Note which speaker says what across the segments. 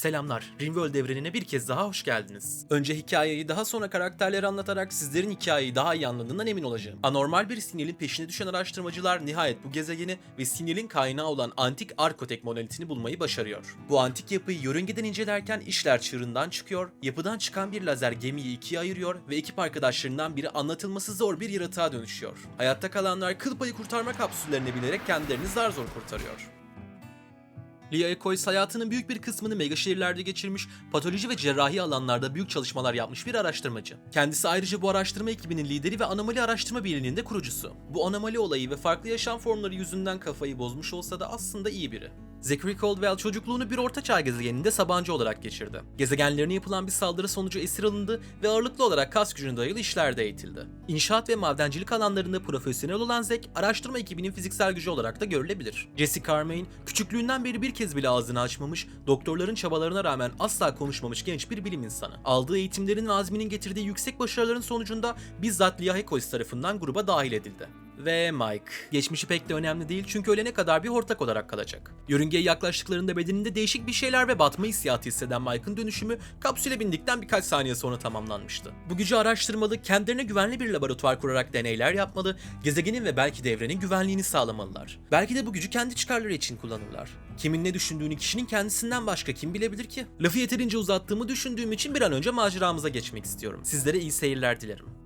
Speaker 1: Selamlar, Rimworld evrenine bir kez daha hoş geldiniz. Önce hikayeyi daha sonra karakterleri anlatarak sizlerin hikayeyi daha iyi anladığından emin olacağım. Anormal bir sinyalin peşine düşen araştırmacılar nihayet bu gezegeni ve sinyalin kaynağı olan antik Arkotek monolitini bulmayı başarıyor. Bu antik yapıyı yörüngeden incelerken işler çığırından çıkıyor, yapıdan çıkan bir lazer gemiyi ikiye ayırıyor ve ekip arkadaşlarından biri anlatılması zor bir yaratığa dönüşüyor. Hayatta kalanlar kıl payı kurtarma kapsüllerine binerek kendilerini zar zor kurtarıyor. Lia Ekois hayatının büyük bir kısmını mega şehirlerde geçirmiş, patoloji ve cerrahi alanlarda büyük çalışmalar yapmış bir araştırmacı. Kendisi ayrıca bu araştırma ekibinin lideri ve Anomali Araştırma Birliği'nin de kurucusu. Bu anomali olayı ve farklı yaşam formları yüzünden kafayı bozmuş olsa da aslında iyi biri. Zachary Caldwell çocukluğunu bir ortaçağ gezegeninde sabancı olarak geçirdi. Gezegenlerine yapılan bir saldırı sonucu esir alındı ve ağırlıklı olarak kas gücüne dayalı işlerde eğitildi. İnşaat ve madencilik alanlarında profesyonel olan Zack, araştırma ekibinin fiziksel gücü olarak da görülebilir. Jesse Carmaine, küçüklüğünden beri bir kez bile ağzını açmamış, doktorların çabalarına rağmen asla konuşmamış genç bir bilim insanı. Aldığı eğitimlerin ve azminin getirdiği yüksek başarıların sonucunda bizzat Lia Hekois tarafından gruba dahil edildi ve Mike. Geçmişi pek de önemli değil çünkü ölene kadar bir hortlak olarak kalacak. Yörüngeye yaklaştıklarında bedeninde değişik bir şeyler ve batma hissiyatı hisseden Mike'ın dönüşümü kapsüle bindikten birkaç saniye sonra tamamlanmıştı. Bu gücü araştırmalı, kendilerine güvenli bir laboratuvar kurarak deneyler yapmalı, gezegenin ve belki de evrenin güvenliğini sağlamalılar. Belki de bu gücü kendi çıkarları için kullanırlar. Kimin ne düşündüğünü kişinin kendisinden başka kim bilebilir ki? Lafı yeterince uzattığımı düşündüğüm için bir an önce maceramıza geçmek istiyorum. Sizlere iyi seyirler dilerim.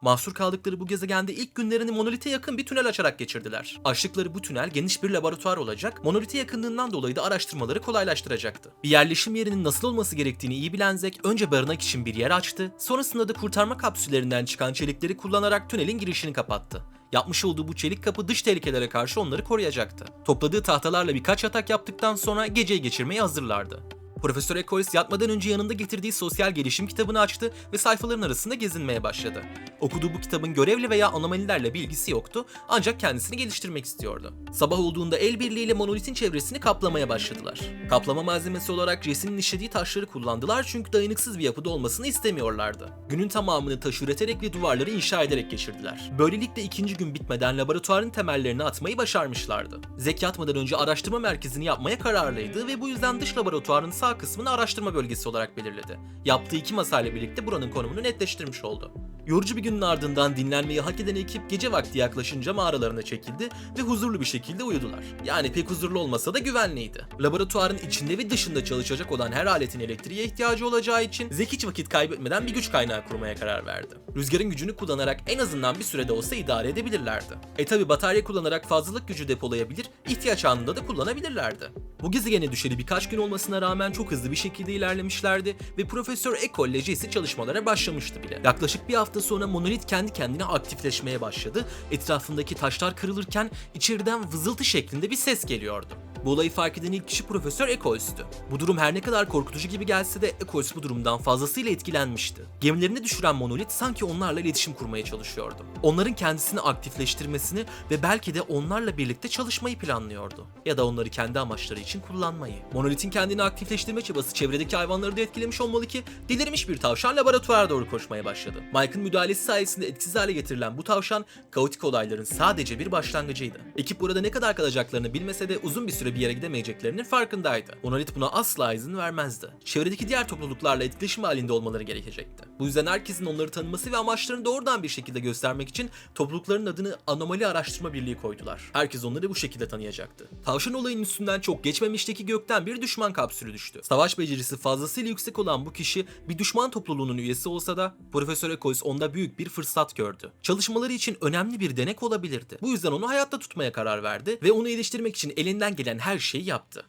Speaker 1: Mahsur kaldıkları bu gezegende ilk günlerini monolite yakın bir tünel açarak geçirdiler. Açtıkları bu tünel geniş bir laboratuvar olacak, monolite yakınlığından dolayı da araştırmaları kolaylaştıracaktı. Bir yerleşim yerinin nasıl olması gerektiğini iyi bilen Zack önce barınak için bir yer açtı, sonrasında da kurtarma kapsüllerinden çıkan çelikleri kullanarak tünelin girişini kapattı. Yapmış olduğu bu çelik kapı dış tehlikelere karşı onları koruyacaktı. Topladığı tahtalarla birkaç yatak yaptıktan sonra geceyi geçirmeye hazırlardı. Profesör Ekois yatmadan önce yanında getirdiği sosyal gelişim kitabını açtı ve sayfaların arasında gezinmeye başladı. Okuduğu bu kitabın görevli veya anomalilerle bir ilgisi yoktu ancak kendisini geliştirmek istiyordu. Sabah olduğunda el birliğiyle monolitin çevresini kaplamaya başladılar. Kaplama malzemesi olarak Jesse'nin işlediği taşları kullandılar çünkü dayanıksız bir yapıda olmasını istemiyorlardı. Günün tamamını taş üreterek ve duvarları inşa ederek geçirdiler. Böylelikle ikinci gün bitmeden laboratuvarın temellerini atmayı başarmışlardı. Zek yatmadan önce araştırma merkezini yapmaya kararlıydı ve bu yüzden dış laboratuvarın sağ kısmını araştırma bölgesi olarak belirledi. Yaptığı iki masayla birlikte buranın konumunu netleştirmiş oldu. Yorucu bir günün ardından dinlenmeyi hak eden ekip gece vakti yaklaşınca mağaralarına çekildi ve huzurlu bir şekilde uyudular. Yani pek huzurlu olmasa da güvenliydi. Laboratuvarın içinde ve dışında çalışacak olan her aletin elektriğe ihtiyacı olacağı için Zek hiç vakit kaybetmeden bir güç kaynağı kurmaya karar verdi. Rüzgarın gücünü kullanarak en azından bir sürede olsa idare edebilirlerdi. E tabi batarya kullanarak fazlalık gücü depolayabilir, ihtiyaç anında da kullanabilirlerdi. Bu gezegene düşeli birkaç gün olmasına rağmen çok hızlı bir şekilde ilerlemişlerdi ve Profesör Eko ile Jesse çalışmalara başlamıştı bile. Yaklaşık bir hafta sonra monolit kendi kendine aktifleşmeye başladı. Etrafındaki taşlar kırılırken içeriden vızıltı şeklinde bir ses geliyordu. Bu olayı fark eden ilk kişi Profesör Ekois'tü. Bu durum her ne kadar korkutucu gibi gelse de Ekois bu durumdan fazlasıyla etkilenmişti. Gemilerini düşüren monolit sanki onlarla iletişim kurmaya çalışıyordu. Onların kendisini aktifleştirmesini ve belki de onlarla birlikte çalışmayı planlıyordu. Ya da onları kendi amaçları için kullanmayı. Monolitin kendini aktifleştirme çabası çevredeki hayvanları da etkilemiş olmalı ki delirmiş bir tavşan laboratuvara doğru koşmaya başladı. Mike'ın müdahalesi sayesinde etkisiz hale getirilen bu tavşan kaotik olayların sadece bir başlangıcıydı. Ekip burada ne kadar kalacaklarını bilmese de uzun bir süre bir yere gidemeyeceklerinin farkındaydı. Monolit buna asla izin vermezdi. Çevredeki diğer topluluklarla etkileşim halinde olmaları gerekecekti. Bu yüzden herkesin onları tanıması ve amaçlarını doğrudan bir şekilde göstermek için toplulukların adını Anomali Araştırma Birliği koydular. Herkes onları bu şekilde tanıyacaktı. Tavşan olayının üstünden çok geçmemişteki gökten bir düşman kapsülü düştü. Savaş becerisi fazlasıyla yüksek olan bu kişi bir düşman topluluğunun üyesi olsa da Profesör Ekois onda büyük bir fırsat gördü. Çalışmaları için önemli bir denek olabilirdi. Bu yüzden onu hayatta tutmaya karar verdi ve onu iyileştirmek için elinden gelen her şeyi yaptı.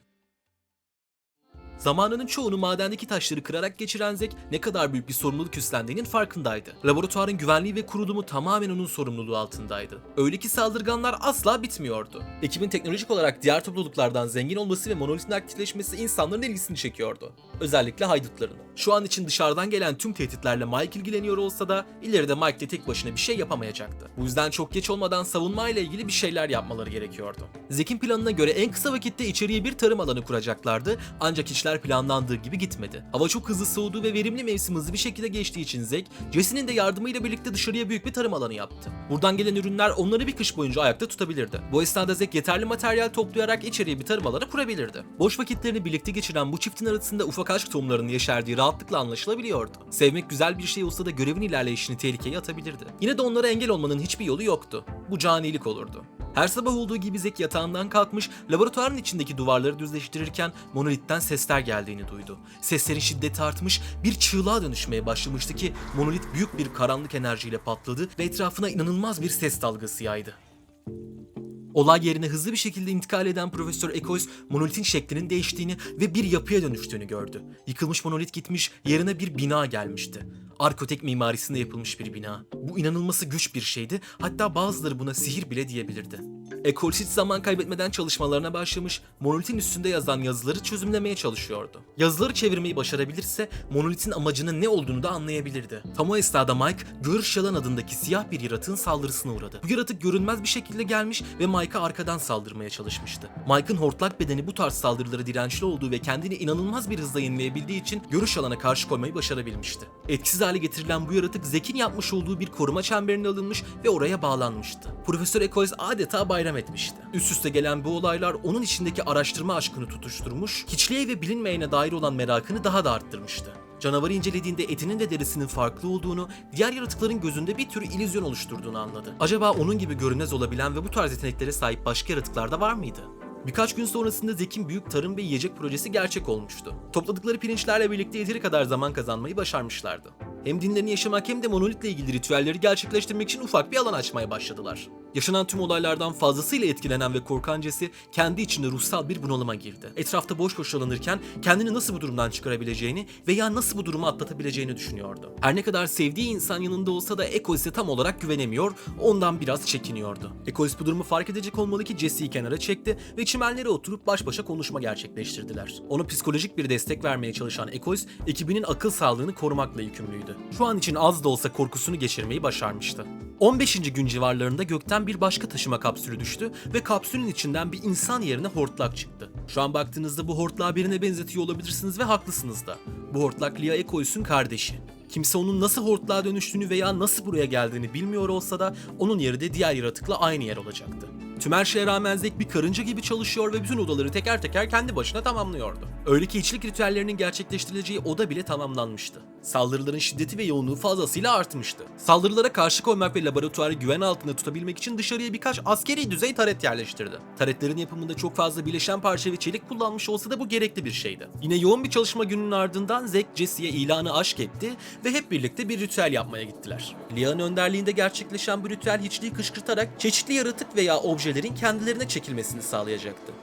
Speaker 1: Zamanının çoğunu madendeki taşları kırarak geçiren Zek ne kadar büyük bir sorumluluk üstlendiğinin farkındaydı. Laboratuvarın güvenliği ve kurulumu tamamen onun sorumluluğu altındaydı. Öyle ki saldırganlar asla bitmiyordu. Ekibin teknolojik olarak diğer topluluklardan zengin olması ve monolitin aktifleşmesi insanların ilgisini çekiyordu. Özellikle haydutların. Şu an için dışarıdan gelen tüm tehditlerle Mike ilgileniyor olsa da ileride Mike de tek başına bir şey yapamayacaktı. Bu yüzden çok geç olmadan savunmayla ilgili bir şeyler yapmaları gerekiyordu. Zek'in planına göre en kısa vakitte içeriye bir tarım alanı kuracaklardı ancak işler işler planlandığı gibi gitmedi. Hava çok hızlı soğudu ve verimli mevsim hızlı bir şekilde geçtiği için Zack, Jesse'nin de yardımıyla birlikte dışarıya büyük bir tarım alanı yaptı. Buradan gelen ürünler onları bir kış boyunca ayakta tutabilirdi. Bu esnada Zack yeterli materyal toplayarak içeriye bir tarım alanı kurabilirdi. Boş vakitlerini birlikte geçiren bu çiftin arasında ufak aşk tohumlarının yeşerdiği rahatlıkla anlaşılabiliyordu. Sevmek güzel bir şey olsa da görevin ilerleyişini tehlikeye atabilirdi. Yine de onlara engel olmanın hiçbir yolu yoktu. Bu canilik olurdu. Her sabah olduğu gibi Zek yatağından kalkmış, laboratuvarın içindeki duvarları düzleştirirken monolitten sesler geldiğini duydu. Seslerin şiddeti artmış, bir çığlığa dönüşmeye başlamıştı ki monolit büyük bir karanlık enerjiyle patladı ve etrafına inanılmaz bir ses dalgası yaydı. Olay yerine hızlı bir şekilde intikal eden Profesör Ekois, monolitin şeklinin değiştiğini ve bir yapıya dönüştüğünü gördü. Yıkılmış monolit gitmiş, yerine bir bina gelmişti. Arkotek mimarisinde yapılmış bir bina. Bu inanılması güç bir şeydi, hatta bazıları buna sihir bile diyebilirdi. Hiç zaman kaybetmeden çalışmalarına başlamış, monolitin üstünde yazan yazıları çözümlemeye çalışıyordu. Yazıları çevirmeyi başarabilirse, monolitin amacının ne olduğunu da anlayabilirdi. Tam o esnada Mike, Görüş Yalan adındaki siyah bir yaratığın saldırısına uğradı. Bu yaratık görünmez bir şekilde gelmiş ve Mike'a arkadan saldırmaya çalışmıştı. Mike'ın hortlak bedeni bu tarz saldırılara dirençli olduğu ve kendini inanılmaz bir hızla yenileyebildiği için görüş alana karşı koymayı başarabilmişti. Etkisiz hale getirilen bu yaratık Zek'in yapmış olduğu bir koruma çemberine alınmış ve oraya bağlanmıştı. Profesör Ekois adeta bayram etmişti. Üst üste gelen bu olaylar onun içindeki araştırma aşkını tutuşturmuş, hiçliğe ve bilinmeyene dair olan merakını daha da arttırmıştı. Canavarı incelediğinde etinin ve derisinin farklı olduğunu, diğer yaratıkların gözünde bir tür illüzyon oluşturduğunu anladı. Acaba onun gibi görünmez olabilen ve bu tarz yeteneklere sahip başka yaratıklar da var mıydı? Birkaç gün sonrasında Zek'in büyük tarım ve yiyecek projesi gerçek olmuştu. Topladıkları pirinçlerle birlikte yeteri kadar zaman kazanmayı başarmışlardı. Hem dinlerini yaşamak hem de monolitle ilgili ritüelleri gerçekleştirmek için ufak bir alan açmaya başladılar. Yaşanan tüm olaylardan fazlasıyla etkilenen ve korkan Jesse kendi içinde ruhsal bir bunalıma girdi. Etrafta boş boş dolanırken kendini nasıl bu durumdan çıkarabileceğini veya nasıl bu durumu atlatabileceğini düşünüyordu. Her ne kadar sevdiği insan yanında olsa da Ekois'e tam olarak güvenemiyor, ondan biraz çekiniyordu. Ekois bu durumu fark edecek olmalı ki Jesse'yi kenara çekti ve çimenlere oturup baş başa konuşma gerçekleştirdiler. Ona psikolojik bir destek vermeye çalışan Ekois, ekibinin akıl sağlığını korumakla yükümlüydü. Şu an için az da olsa korkusunu geçirmeyi başarmıştı. 15. gün civarlarında gökten bir başka taşıma kapsülü düştü ve kapsülün içinden bir insan yerine hortlak çıktı. Şu an baktığınızda bu hortlağı birine benzetiyor olabilirsiniz ve haklısınız da. Bu hortlak Lia Ekois'un kardeşi. Kimse onun nasıl hortlağa dönüştüğünü veya nasıl buraya geldiğini bilmiyor olsa da onun yeri de diğer yaratıkla aynı yer olacaktı. Tüm her şeye rağmen Zek bir karınca gibi çalışıyor ve bütün odaları teker teker kendi başına tamamlıyordu. Öyle ki içlik ritüellerinin gerçekleştirileceği oda bile tamamlanmıştı. Saldırıların şiddeti ve yoğunluğu fazlasıyla artmıştı. Saldırılara karşı koymak ve laboratuvarı güven altında tutabilmek için dışarıya birkaç askeri düzey taret yerleştirdi. Taretlerin yapımında çok fazla bileşen parça ve çelik kullanmış olsa da bu gerekli bir şeydi. Yine yoğun bir çalışma gününün ardından Zek Jesse'ye ilanı aşk etti ve hep birlikte bir ritüel yapmaya gittiler. Lia'nın önderliğinde gerçekleşen bu ritüel hiçliği kışkırtarak çeşitli yaratık veya objelerin kendilerine çekilmesini sağlayacaktı.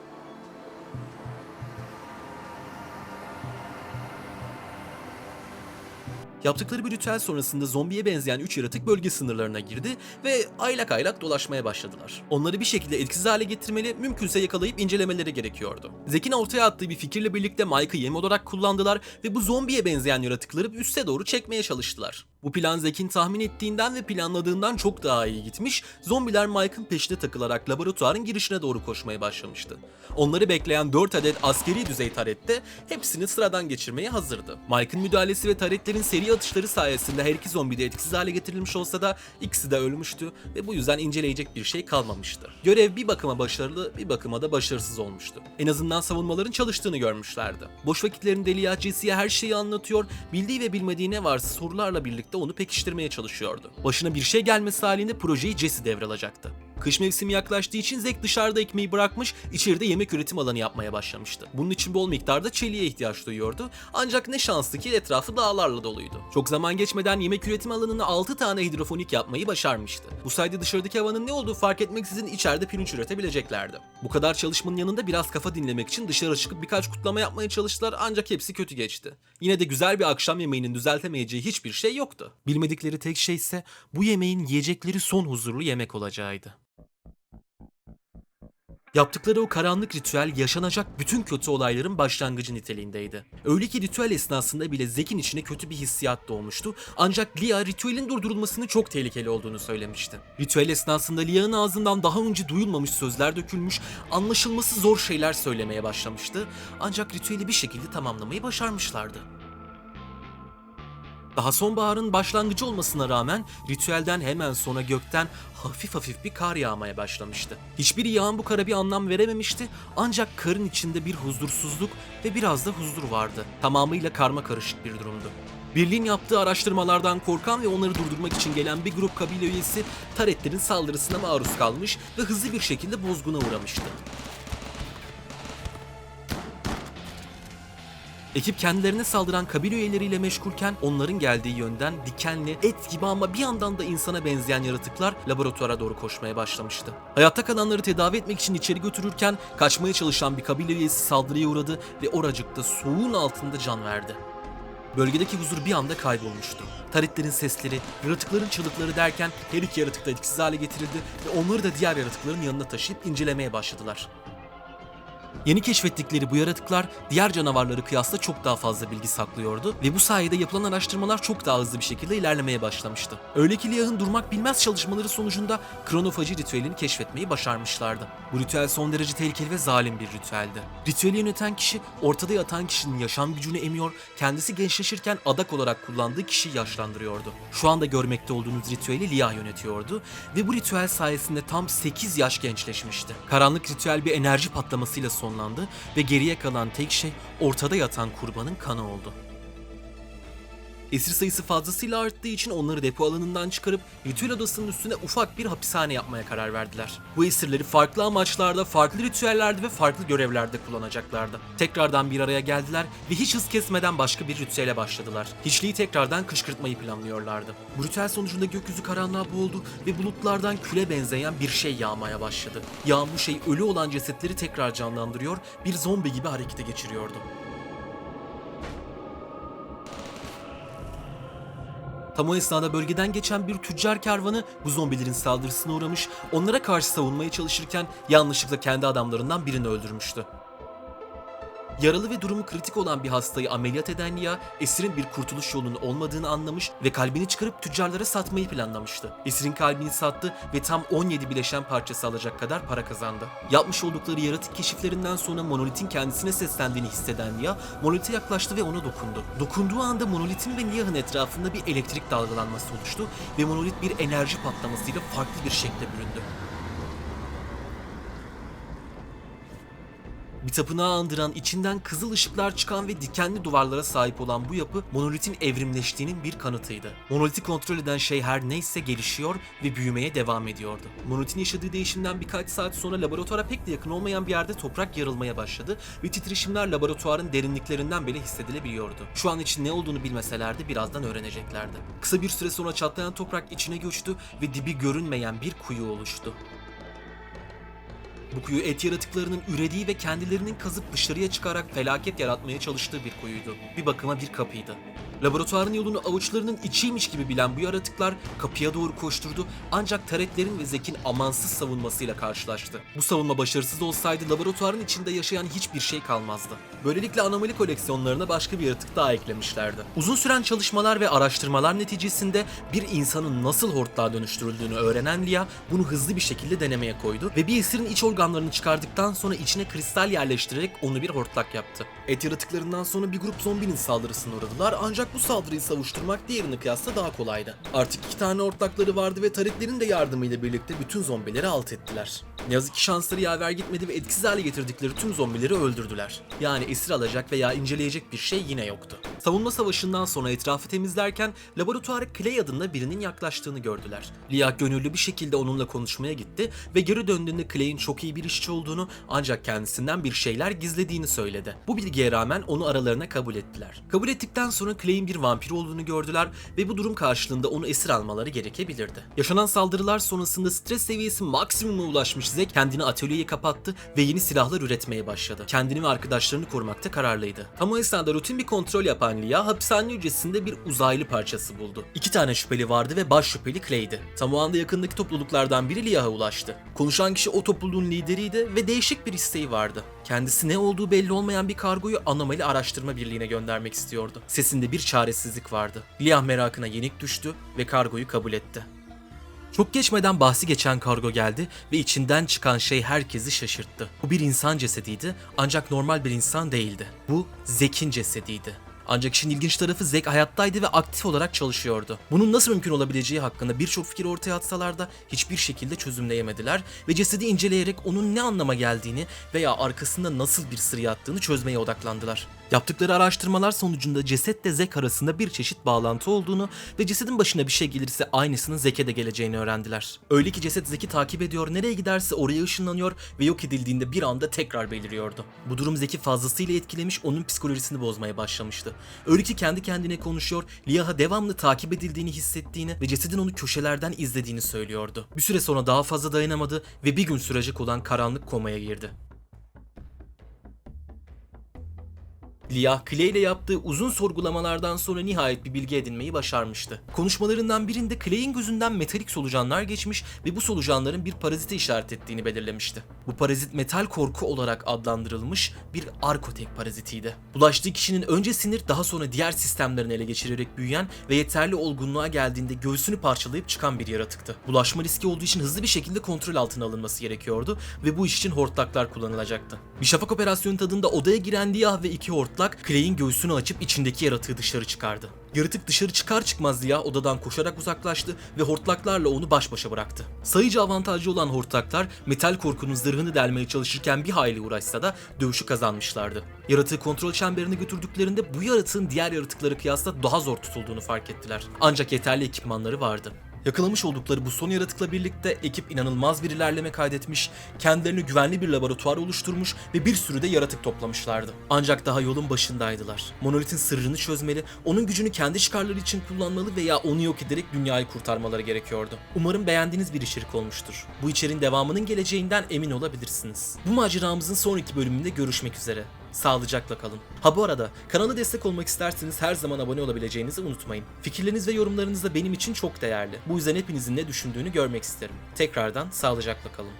Speaker 1: Yaptıkları bir ritüel sonrasında zombiye benzeyen 3 yaratık bölge sınırlarına girdi ve aylak aylak dolaşmaya başladılar. Onları bir şekilde etkisiz hale getirmeli, mümkünse yakalayıp incelemeleri gerekiyordu. Zek'in ortaya attığı bir fikirle birlikte Mike'ı yem olarak kullandılar ve bu zombiye benzeyen yaratıkları üste doğru çekmeye çalıştılar. Bu plan Zek'in tahmin ettiğinden ve planladığından çok daha iyi gitmiş, zombiler Mike'ın peşine takılarak laboratuvarın girişine doğru koşmaya başlamıştı. Onları bekleyen 4 adet askeri düzey tarette hepsini sıradan geçirmeye hazırdı. Mike'ın müdahalesi ve taretlerin seri atışları sayesinde her iki zombi de etkisiz hale getirilmiş olsa da ikisi de ölmüştü ve bu yüzden inceleyecek bir şey kalmamıştı. Görev bir bakıma başarılı, bir bakıma da başarısız olmuştu. En azından savunmaların çalıştığını görmüşlerdi. Boş vakitlerinde Lia Jesse'ye her şeyi anlatıyor, bildiği ve bilmediği ne varsa sorularla birlikte onu pekiştirmeye çalışıyordu. Başına bir şey gelmesi halinde projeyi Jesse devralacaktı. Kış mevsimi yaklaştığı için Zack dışarıda ekmeği bırakmış, içeride yemek üretim alanı yapmaya başlamıştı. Bunun için bol miktarda çeliğe ihtiyaç duyuyordu. Ancak ne şanslı ki etrafı dağlarla doluydu. Çok zaman geçmeden yemek üretim alanına 6 tane hidrofonik yapmayı başarmıştı. Bu sayede dışarıdaki havanın ne olduğu fark etmeksizin içeride pirinç üretebileceklerdi. Bu kadar çalışmanın yanında biraz kafa dinlemek için dışarı çıkıp birkaç kutlama yapmaya çalıştılar ancak hepsi kötü geçti. Yine de güzel bir akşam yemeğinin düzeltemeyeceği hiçbir şey yoktu. Bilmedikleri tek şey ise bu yemeğin yiyecekleri son huzurlu yemek olacağıydı. Yaptıkları o karanlık ritüel yaşanacak bütün kötü olayların başlangıcı niteliğindeydi. Öyle ki ritüel esnasında bile Zek'in içine kötü bir hissiyat doğmuştu. Ancak Lia ritüelin durdurulmasının çok tehlikeli olduğunu söylemişti. Ritüel esnasında Lia'nın ağzından daha önce duyulmamış sözler dökülmüş, anlaşılması zor şeyler söylemeye başlamıştı. Ancak ritüeli bir şekilde tamamlamayı başarmışlardı. Daha sonbaharın başlangıcı olmasına rağmen ritüelden hemen sonra gökten hafif hafif bir kar yağmaya başlamıştı. Hiçbiri yağan bu kara bir anlam verememişti ancak karın içinde bir huzursuzluk ve biraz da huzur vardı. Tamamıyla karma karışık bir durumdu. Birliğin yaptığı araştırmalardan korkan ve onları durdurmak için gelen bir grup kabile üyesi Taretlerin saldırısına maruz kalmış ve hızlı bir şekilde bozguna uğramıştı. Ekip kendilerine saldıran kabile üyeleriyle meşgulken onların geldiği yönden dikenli, et gibi ama bir yandan da insana benzeyen yaratıklar laboratuvara doğru koşmaya başlamıştı. Hayatta kalanları tedavi etmek için içeri götürürken kaçmaya çalışan bir kabile üyesi saldırıya uğradı ve oracıkta soğuğun altında can verdi. Bölgedeki huzur bir anda kaybolmuştu. Taritlerin sesleri, yaratıkların çığlıkları derken her iki yaratık da etkisiz hale getirildi ve onları da diğer yaratıkların yanına taşıyıp incelemeye başladılar. Yeni keşfettikleri bu yaratıklar diğer canavarları kıyasla çok daha fazla bilgi saklıyordu ve bu sayede yapılan araştırmalar çok daha hızlı bir şekilde ilerlemeye başlamıştı. Öyle ki Liah'ın durmak bilmez çalışmaları sonucunda kronofaji ritüelini keşfetmeyi başarmışlardı. Bu ritüel son derece tehlikeli ve zalim bir ritüeldi. Ritüeli yöneten kişi ortada yatan kişinin yaşam gücünü emiyor, kendisi gençleşirken adak olarak kullandığı kişiyi yaşlandırıyordu. Şu anda görmekte olduğunuz ritüeli Liah yönetiyordu ve bu ritüel sayesinde tam 8 yaş gençleşmişti. Karanlık ritüel bir enerji patlamasıyla sonlandı ve geriye kalan tek şey ortada yatan kurbanın kanı oldu. Esir sayısı fazlasıyla arttığı için onları depo alanından çıkarıp ritüel odasının üstüne ufak bir hapishane yapmaya karar verdiler. Bu esirleri farklı amaçlarda, farklı ritüellerde ve farklı görevlerde kullanacaklardı. Tekrardan bir araya geldiler ve hiç hız kesmeden başka bir ritüele başladılar. Hiçliği tekrardan kışkırtmayı planlıyorlardı. Bu ritüel sonucunda gökyüzü karanlığa boğuldu ve bulutlardan küle benzeyen bir şey yağmaya başladı. Yağan bu şey ölü olan cesetleri tekrar canlandırıyor, bir zombi gibi harekete geçiriyordu. Tam o esnada bölgeden geçen bir tüccar kervanı bu zombilerin saldırısına uğramış, onlara karşı savunmaya çalışırken yanlışlıkla kendi adamlarından birini öldürmüştü. Yaralı ve durumu kritik olan bir hastayı ameliyat eden Lia, esirin bir kurtuluş yolunun olmadığını anlamış ve kalbini çıkarıp tüccarlara satmayı planlamıştı. Esirin kalbini sattı ve tam 17 bileşen parçası alacak kadar para kazandı. Yapmış oldukları yaratık keşiflerinden sonra Monolith'in kendisine seslendiğini hisseden Lia, Monolith'e yaklaştı ve ona dokundu. Dokunduğu anda Monolith'in ve Lia'nın etrafında bir elektrik dalgalanması oluştu ve Monolith bir enerji patlamasıyla farklı bir şekle büründü. Bir tapınağı andıran, içinden kızıl ışıklar çıkan ve dikenli duvarlara sahip olan bu yapı monolitin evrimleştiğinin bir kanıtıydı. Monoliti kontrol eden şey her neyse gelişiyor ve büyümeye devam ediyordu. Monolitin yaşadığı değişimden birkaç saat sonra laboratuvara pek de yakın olmayan bir yerde toprak yarılmaya başladı ve titreşimler laboratuvarın derinliklerinden bile hissedilebiliyordu. Şu an için ne olduğunu bilmeselerdi birazdan öğreneceklerdi. Kısa bir süre sonra çatlayan toprak içine göçtü ve dibi görünmeyen bir kuyu oluştu. Bu kuyu et yaratıklarının ürediği ve kendilerinin kazıp dışarıya çıkarak felaket yaratmaya çalıştığı bir kuyuydu. Bir bakıma bir kapıydı. Laboratuvarın yolunu avuçlarının içiymiş gibi bilen bu yaratıklar kapıya doğru koşturdu ancak taretlerin ve Zek'in amansız savunmasıyla karşılaştı. Bu savunma başarısız olsaydı laboratuvarın içinde yaşayan hiçbir şey kalmazdı. Böylelikle anomali koleksiyonlarına başka bir yaratık daha eklemişlerdi. Uzun süren çalışmalar ve araştırmalar neticesinde bir insanın nasıl hortlağa dönüştürüldüğünü öğrenen Lia bunu hızlı bir şekilde denemeye koydu ve bir esirin iç organlarını çıkardıktan sonra içine kristal yerleştirerek onu bir hortlak yaptı. Et yaratıklarından sonra bir grup zombinin saldırısına uğradılar ancak bu saldırıyı savuşturmak diğerine kıyasla daha kolaydı. Artık iki tane ortakları vardı ve taretlerin de yardımıyla birlikte bütün zombileri alt ettiler. Ne yazık ki şansları yaver gitmedi ve etkisiz hale getirdikleri tüm zombileri öldürdüler. Yani esir alacak veya inceleyecek bir şey yine yoktu. Savunma savaşından sonra etrafı temizlerken laboratuvara Clay adında birinin yaklaştığını gördüler. Lia gönüllü bir şekilde onunla konuşmaya gitti ve geri döndüğünde Clay'in çok iyi bir işçi olduğunu ancak kendisinden bir şeyler gizlediğini söyledi. Bu bilgiye rağmen onu aralarına kabul ettiler. Kabul ettikten sonra Clay'in bir vampir olduğunu gördüler ve bu durum karşılığında onu esir almaları gerekebilirdi. Yaşanan saldırılar sonrasında stres seviyesi maksimuma ulaşmış Zack kendini atölyeye kapattı ve yeni silahlar üretmeye başladı. Kendini ve arkadaşlarını korumakta kararlıydı. Tam o esnada rutin bir kontrol yapan Lia hapishane hücresinde bir uzaylı parçası buldu. İki tane şüpheli vardı ve baş şüpheli Clay'di. Tam o anda yakındaki topluluklardan biri Lia'ya ulaştı. Konuşan kişi o topluluğun lideriydi ve değişik bir isteği vardı. Kendisi ne olduğu belli olmayan bir kargoyu anomali araştırma birliğine göndermek istiyordu. Sesinde bir çaresizlik vardı. Liah merakına yenik düştü ve kargoyu kabul etti. Çok geçmeden bahsi geçen kargo geldi ve içinden çıkan şey herkesi şaşırttı. Bu bir insan cesediydi ancak normal bir insan değildi. Bu Zek'in cesediydi. Ancak işin ilginç tarafı Zek hayattaydı ve aktif olarak çalışıyordu. Bunun nasıl mümkün olabileceği hakkında birçok fikir ortaya atsalar da hiçbir şekilde çözümleyemediler ve cesedi inceleyerek onun ne anlama geldiğini veya arkasında nasıl bir sır yattığını çözmeye odaklandılar. Yaptıkları araştırmalar sonucunda cesetle Zek arasında bir çeşit bağlantı olduğunu ve cesedin başına bir şey gelirse aynısının Zek'e de geleceğini öğrendiler. Öyle ki ceset Zek'i takip ediyor, nereye giderse oraya ışınlanıyor ve yok edildiğinde bir anda tekrar beliriyordu. Bu durum Zek'i fazlasıyla etkilemiş, onun psikolojisini bozmaya başlamıştı. Öyle ki kendi kendine konuşuyor, Liah'a devamlı takip edildiğini hissettiğini ve cesedin onu köşelerden izlediğini söylüyordu. Bir süre sonra daha fazla dayanamadı ve bir gün sürecek olan karanlık komaya girdi. Liah, Clay ile yaptığı uzun sorgulamalardan sonra nihayet bir bilgi edinmeyi başarmıştı. Konuşmalarından birinde Clay'in gözünden metalik solucanlar geçmiş ve bu solucanların bir parazite işaret ettiğini belirlemişti. Bu parazit metal korku olarak adlandırılmış bir arkotek parazitiydi. Bulaştığı kişinin önce sinir daha sonra diğer sistemlerini ele geçirerek büyüyen ve yeterli olgunluğa geldiğinde göğsünü parçalayıp çıkan bir yaratıktı. Bulaşma riski olduğu için hızlı bir şekilde kontrol altına alınması gerekiyordu ve bu iş için hortlaklar kullanılacaktı. Bir şafak operasyonu tadında odaya giren Liah ve iki hortlak Clay'in göğsünü açıp içindeki yaratığı dışarı çıkardı. Yaratık dışarı çıkar çıkmaz Liah odadan koşarak uzaklaştı ve hortlaklarla onu baş başa bıraktı. Sayıcı avantajlı olan hortlaklar metal korkunun zırhını delmeye çalışırken bir hayli uğraşsa da dövüşü kazanmışlardı. Yaratığı kontrol çemberine götürdüklerinde bu yaratığın diğer yaratıklara kıyasla daha zor tutulduğunu fark ettiler. Ancak yeterli ekipmanları vardı. Yakalamış oldukları bu son yaratıkla birlikte ekip inanılmaz bir ilerleme kaydetmiş, kendilerini güvenli bir laboratuvar oluşturmuş ve bir sürü de yaratık toplamışlardı. Ancak daha yolun başındaydılar. Monolith'in sırrını çözmeli, onun gücünü kendi çıkarları için kullanmalı veya onu yok ederek dünyayı kurtarmaları gerekiyordu. Umarım beğendiğiniz bir içerik olmuştur. Bu içeriğin devamının geleceğinden emin olabilirsiniz. Bu maceramızın sonraki bölümünde görüşmek üzere. Sağlıcakla kalın. Ha bu arada kanala destek olmak isterseniz her zaman abone olabileceğinizi unutmayın. Fikirleriniz ve yorumlarınız da benim için çok değerli. Bu yüzden hepinizin ne düşündüğünü görmek isterim. Tekrardan sağlıcakla kalın.